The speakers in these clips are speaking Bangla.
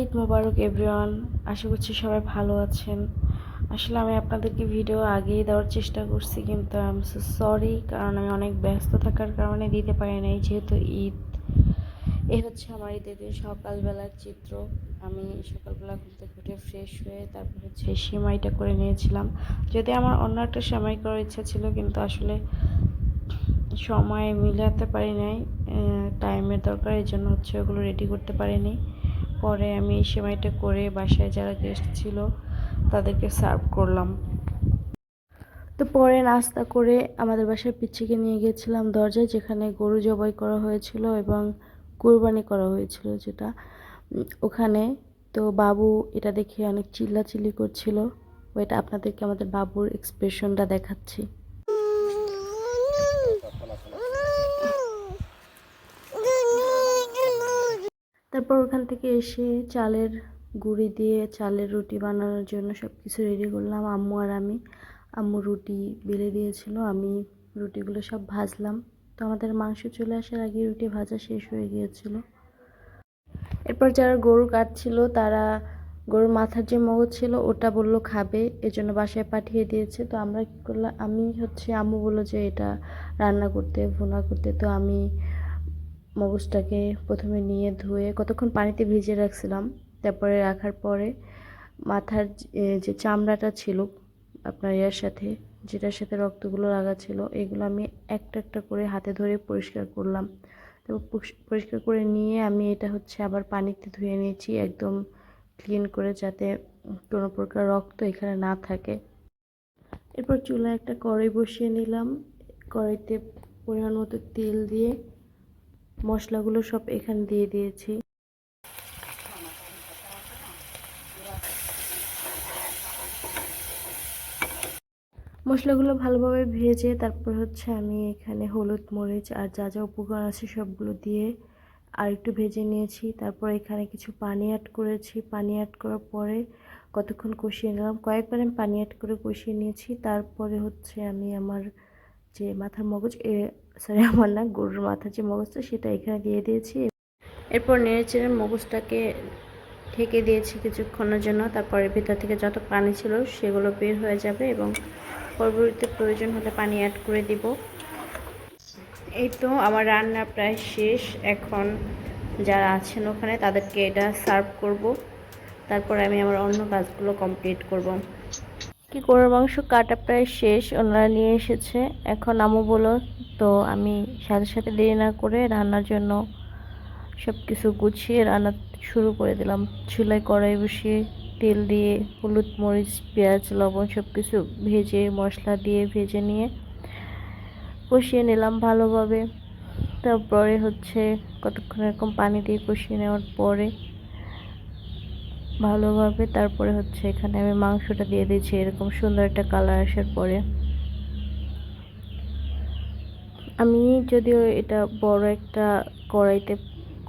ঈদ মোবারক, এভরিওয়ান। আশা করছি সবাই ভালো আছেন। আসলে আমি আপনাদেরকে ভিডিও আগেই দেওয়ার চেষ্টা করছি, কিন্তু আই এম সো সরি কারণ আমি অনেক ব্যস্ত থাকার কারণে দিতে পারি নাই, যেহেতু ঈদ। এই হচ্ছে আমার ঈদের দিন সকালবেলার চিত্র। আমি সকালবেলা থেকে উঠে ফ্রেশ হয়ে তারপর হচ্ছে সেমাইটা করে নিয়েছিলাম। যদি আমার অন্য একটা সেমাই করার ইচ্ছা ছিল, কিন্তু আসলে সময় মিলাতে পারি নাই টাইমের দরকার এই জন্য হচ্ছে ওগুলো রেডি করতে পারিনি। পরে আমি এই সেমাইটা করে বাসায় যারা গেস্ট ছিল, তাদেরকে সার্ভ করলাম। তো পরে নাস্তা করে আমাদের বাসায় পিচ্ছিকে নিয়ে গিয়েছিলাম দরজায়, যেখানে গরু জবাই করা হয়েছিল এবং কুরবানি করা হয়েছিল যেটা। ওখানে তো বাবু এটা দেখে অনেক চিল্লাচিল্লি করছিল। ওইটা আপনাদেরকে আমাদের বাবুর এক্সপ্রেশনটা দেখাচ্ছি। তারপর ওখান থেকে এসে চালের গুঁড়ি দিয়ে চালের রুটি বানানোর জন্য সব কিছু রেডি করলাম। আম্মু আর আমি। আম্মু রুটি বেলে দিয়েছিল, আমি রুটিগুলো সব ভাজলাম। তো আমাদের মাংস চলে আসার আগে রুটি ভাজা শেষ হয়ে গিয়েছিল। এরপর যারা গরু কাটছিল, তারা গরুর মাথার যে মগজ ছিল, ওটা বলল খাবে, এজন্য বাসায় পাঠিয়ে দিয়েছে। তো আমরা কী করলাম, আমি হচ্ছে, আম্মু বলল যে এটা রান্না করতে, ভুনা করতে। তো আমি মগজটাকে প্রথমে নিয়ে ধুয়ে কতক্ষণ পানিতে ভিজিয়ে রাখছিলাম, তারপরে রাখার পরে মাথার যে- চামড়াটা ছিল আপনার ইয়ার সাথে, যেটার সাথে রক্তগুলো লাগা ছিল, এগুলো আমি একটা একটা করে হাতে ধরে পরিষ্কার করলাম। তারপর পরিষ্কার করে নিয়ে আমি এটা হচ্ছে আবার পানিতে ধুয়ে নিয়েছি, একদম ক্লিন করে যাতে কোনো প্রকার রক্ত এখানে না থাকে। এরপর চুলায় একটা কড়াই বসিয়ে নিলাম। কড়াইতে পরিমাণ মতো তেল দিয়ে মশলাগুলো সব এখানে দিয়ে দিয়েছি। মশলাগুলো ভালোভাবে ভেজে তারপর হচ্ছে আমি এখানে হলুদ মরিচ আর যা যা উপকরণ আছে সবগুলো দিয়ে আর একটু ভেজে নিয়েছি। তারপর এখানে কিছু পানি অ্যাড করেছি। পানি অ্যাড করার পরে কতক্ষণ কষিয়ে নিলাম? কয়েকবার আমি পানি অ্যাড করে কষিয়ে নিয়েছি। তারপরে হচ্ছে আমি আমার যে মাথার মগজ, এ সরি, আমার না গরুর মাথা যে মগজটা সেটা এখানে দিয়ে দিয়েছি। এরপর নেড়েচেড়ে মগজটাকে ঢেকে দিয়েছি কিছুক্ষণের জন্য। তারপরে ভিতর থেকে যত পানি ছিল সেগুলো বের হয়ে যাবে এবং পরবর্তীতে প্রয়োজন হলে পানি অ্যাড করে দিব। এই তো আমার রান্না প্রায় শেষ। এখন যারা আছেন ওখানে তাদেরকে এটা সার্ভ করব। তারপর আমি আমার অন্য কাজগুলো কমপ্লিট করব। কি গরুর মাংস কাটা প্রায় শেষ, ওনারা নিয়ে এসেছে। এখন আমু বলো তো আমি সাথে সাথে দেরি না করে রান্নার জন্য সব কিছু গুছিয়ে রান্না শুরু করে দিলাম। চুলায় কড়াই বসিয়ে তেল দিয়ে হলুদ মরিচ, পেঁয়াজ, লবণ সব কিছু ভেজে, মশলা দিয়ে ভেজে নিয়ে কষিয়ে নিলাম ভালোভাবে। তারপরে হচ্ছে কতক্ষণ এরকম পানি দিয়ে কষিয়ে নেওয়ার পরে ভালোভাবে, তারপরে হচ্ছে এখানে আমি মাংসটা দিয়ে দিয়েছি, এরকম সুন্দর একটা কালার আসার পরে। আমি যদিও এটা বড় একটা কড়াইতে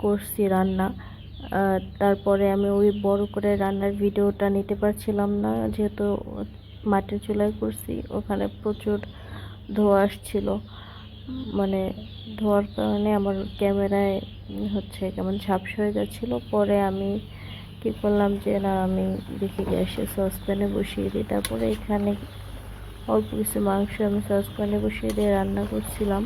করছি রান্না তারপরে আমি ওই বড় করে রান্নার ভিডিওটা নিতে পারছিলাম না, যেহেতু মাটির চুলায় করছি, ওখানে প্রচুর ধোঁয়া আসছিল। মানে ধোয়ার কারণে আমার ক্যামেরায় হচ্ছে কেমন ঝাপসা হয়ে যাচ্ছিল, পরে আমি কি করলাম যে, না, আমি দেখি গ্যাসে সসপ্যানে বসিয়ে দিই। তারপরে এখানে অল্প কিছু মাংস আমি সসপ্যানে বসিয়ে দিয়ে রান্না করছিলাম।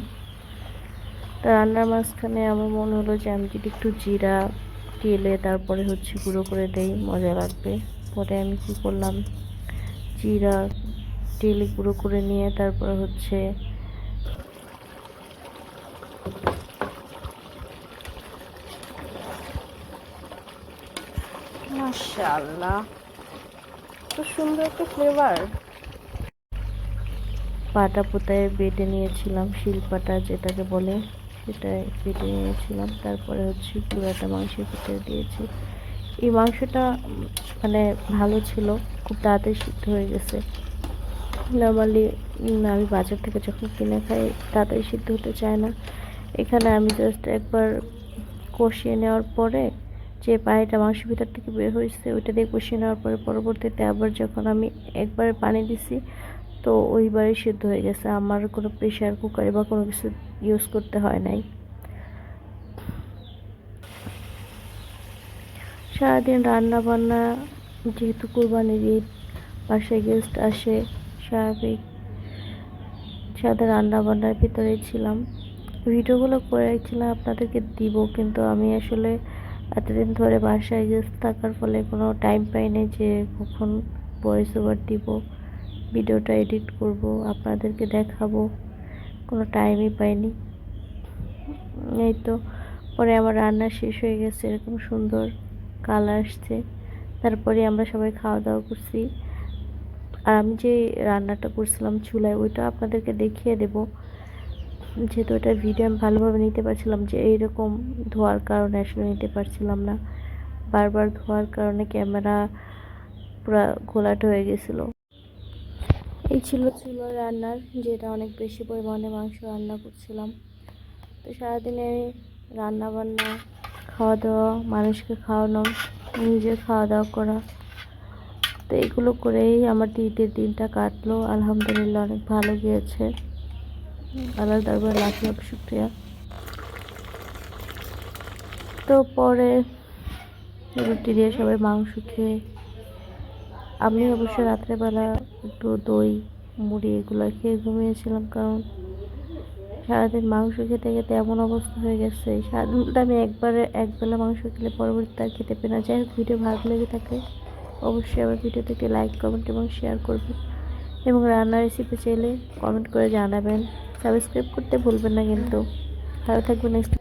তা রান্নার মাঝখানে আমার মনে হলো যে, আমি যদি একটু জিরা, তেলে, তারপরে হচ্ছে গুঁড়ো করে দেই, মজা লাগবে। পরে আমি কি করলাম, জিরা, তেলে গুঁড়ো করে নিয়ে তারপরে হচ্ছে মাশাআল্লাহ। তো সুন্দর একটা ফ্লেভার পাটা পোতায় বেটে নিয়েছিলাম শিলপাটা যেটাকে বলে সেটাই বেটে নিয়েছিলাম। তারপরে হচ্ছে পুরাটা মাংসের ভিতরে দিয়েছি। এই মাংসটা মানে ভালো ছিল, খুব তাড়াতাড়ি সিদ্ধ হয়ে গেছে। নর্মালি আমি বাজার থেকে যখন কিনে খাই, তাড়াতাড়ি সিদ্ধ হতে চায় না। এখানে আমি জাস্ট একবার কষিয়ে নেওয়ার পরে যে পানিটা মাংসের ভিতর থেকে বের হয়েছে, ওইটা দিয়ে কষিয়ে নেওয়ার পরে পরবর্তীতে আবার যখন আমি একবার পানি দিছি, তো ওইবারই সিদ্ধ হয়ে গেছে। আমার কোনো প্রেশার কুকারে বা কোনো কিছু ইউজ করতে হয় নাই। সারাদিন রান্না বান্না যেহেতু কোরবানির ঈদ, বাসায় গেস্ট আসে, স্বাভাবিক সাথে রান্না বান্নার ভিতরেই ছিলাম। ভিডিওগুলো করে রাখছিলাম আপনাদেরকে দিব, কিন্তু আমি আসলে এতদিন ধরে বাসায় গেস্ট থাকার ফলে কোনো টাইম পাইনি যে কখন ভয়েস ওভার দিব ভিডিওটা এডিট করব, আপনাদেরকে দেখাবো, কোনো টাইমই পাইনি। এই তো, পরে আমার রান্না শেষ হয়ে গেছে, এরকম সুন্দর কালার আসছে। তারপরে আমরা সবাই খাওয়া দাওয়া করছি। আর আমি যে রান্নাটা করছিলাম চুলায়, ওইটা আপনাদেরকে দেখিয়ে দেব। যেহেতু ওটার ভিডিও আমি ভালোভাবে নিতে পারছিলাম যে এইরকম ধোয়ার কারণে আসলে নিতে পারছিলাম না। বারবার ধোয়ার কারণে ক্যামেরা পুরো ঘোলাট হয়ে গেছিল। এই ছিল ছিল রান্নার, যেটা অনেক বেশি পরিমাণে মাংস রান্না করছিলাম। তো সারাদিনে রান্না বান্না খাওয়া দাওয়া মানুষকে খাওয়ানো নিজে খাওয়া দাওয়া করা, তো এগুলো করেই আমার ঈদের দিনটা কাটলো। আলহামদুলিল্লাহ অনেক ভালো গিয়েছে। আল্লাহ দরবার লাখ লাখ শুক্রিয়া। তো পরে রুটি দিয়ে সবাই মাংস খেয়ে আমি অবশ্য রাত্রেবেলা একটু দই, মুড়ি এগুলো খেয়ে ঘুমিয়েছিলাম কারণ সারাদিন মাংস খেতে খেতে এমন অবস্থা হয়ে গেছে। বলতে আমি একবারে একবেলা মাংস খেলে পরবর্তীতে আর খেতে পারি না। যাই হোক, ভিডিও ভালো লেগে থাকে অবশ্যই আমার ভিডিওতে একটি লাইক, কমেন্ট এবং শেয়ার করবেন। এবং রান্নার রেসিপি চাইলে কমেন্ট করে জানাবেন। সাবস্ক্রাইব করতে ভুলবেন না কিন্তু। ভালো থাকবেন নেক্সট